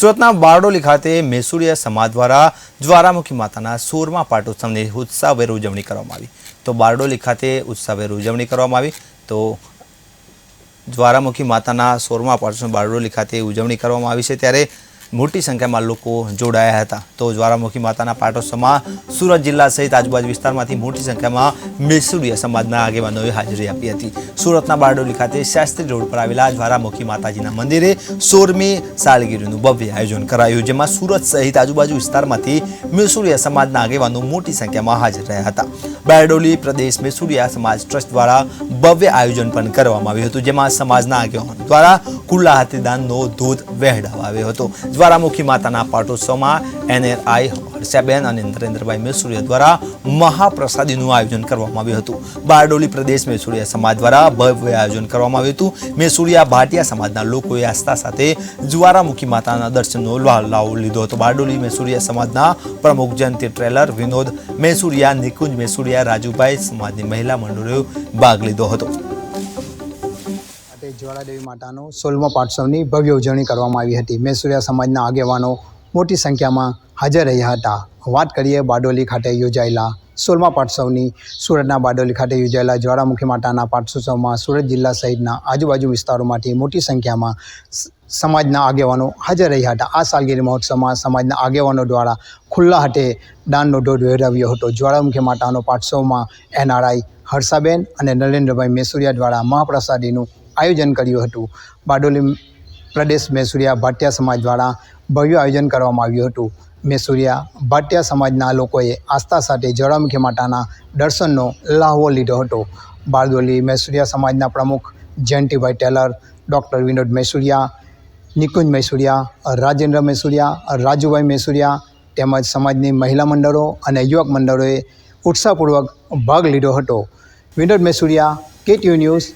સુરતના બારડોલી ખાતે મેસુરિયા સમાજ દ્વારા જ્વારામુખી માતાના સોરમા પાટોત્સવની ઉત્સાહભેર ઉજવણી કરવામાં આવી. તો બારડોલી ખાતે ઉત્સાહભેર ઉજવણી કરવામાં આવી. તો જ્વારામુખી માતાના સોરમા પાટોત્સવ બારડોલી ખાતે ઉજવણી કરવામાં આવી છે. ત્યારે મોટી સંખ્યામાં લોકો જોડાયા હતા. તો જ્વાળામુખી માતાના પાટોત્સવમાં સુરત જિલ્લા સહિત આજુબાજુ વિસ્તારમાંથી મોટી સંખ્યામાં મેસુરિયા સમાજના આગેવાનોએ હાજરી આપી હતી. સુરતના બારડોલી ખાતે શાસ્ત્રી રોડ પર આવેલા જ્વાળામુખી માતાજીના મંદિરે સોરમી સાલગીરીનું ભવ્ય આયોજન કરાયું, જેમાં સુરત સહિત આજુબાજુ વિસ્તારમાંથી મેસુરિયા સમાજના આગેવાનો મોટી સંખ્યામાં હાજર રહ્યા હતા. બારડોલી પ્રદેશ મેસુરિયા સમાજ ટ્રસ્ટ દ્વારા ભવ્ય આયોજન પણ કરવામાં આવ્યું હતું, જેમાં સમાજના આગેવાનો દ્વારા ખુલ્લા હાથે દાનનો ધોધ આવ્યો હતો. જ્વારામુખી માતાના પાટોત્સવમાં એનઆરઆઈ હર્ષાબેન અને નરેન્દ્રભાઈ મેસુરિયા દ્વારા મહાપ્રસાદીનું આયોજન કરવામાં આવ્યું હતું. બારડોલી પ્રદેશ મેસુરિયા સમાજ દ્વારા ભવ્ય આયોજન કરવામાં આવ્યું હતું. મેસુરિયા ભાટિયા સમાજના લોકોએ આસ્થા સાથે જ્વારામુખી માતાના દર્શનનો લાવો લીધો હતો. બારડોલી મેસુરિયા સમાજના પ્રમુખ જયંતિ ટ્રેલર વિનોદ મેસુરિયા, નિકુંજ મેસુરિયા, રાજુભાઈ સમાજની મહિલા મંડળોએ ભાગ લીધો હતો. જ્વાળાદેવી માતાનો સોળમા પાઠસવની ભવ્ય ઉજવણી કરવામાં આવી હતી. મેસુરિયા સમાજના આગેવાનો મોટી સંખ્યામાં હાજર રહ્યા હતા. વાત કરીએ બારડોલી ખાતે યોજાયેલા સોલમા પાઠસવની સુરતના બારડોલી ખાતે યોજાયેલા જ્વાળામુખી માતાના પાઠસોત્સવમાં સુરત જિલ્લા સહિતના આજુબાજુ વિસ્તારોમાંથી મોટી સંખ્યામાં સમાજના આગેવાનો હાજર રહ્યા હતા. આ સાલગીરી મહોત્સવમાં સમાજના આગેવાનો દ્વારા ખુલ્લા હાથે દાનનો ઢોઢ વહેરાવ્યો હતો. જ્વાળામુખી માતાનો પાઠોત્સવમાં એનઆરઆઈ હર્ષાબેન અને નરેન્દ્રભાઈ મેસુરિયા દ્વારા મહાપ્રસાદીનું આયોજન કર્યું હતું. બારડોલી પ્રદેશ મેસુરિયા ભાટિયા સમાજ દ્વારા ભવ્ય આયોજન કરવામાં આવ્યું હતું. મેસુરિયા ભાટિયા સમાજના લોકોએ આસ્થા સાથે જ્વાળામુખી માતાના દર્શનનો લાહવો લીધો હતો. બારડોલી મેસુરિયા સમાજના પ્રમુખ જયંતિભાઈ ટેલર, ડૉક્ટર વિનોદ મેસુરિયા, નિકુંજ મેસુરિયા, રાજેન્દ્ર મેસુરિયા, રાજુભાઈ મેસુરિયા તેમજ સમાજની મહિલા મંડળો અને યુવક મંડળોએ ઉત્સાહપૂર્વક ભાગ લીધો હતો. વિનોદ મેસુરિયા કેટીયુ ન્યૂઝ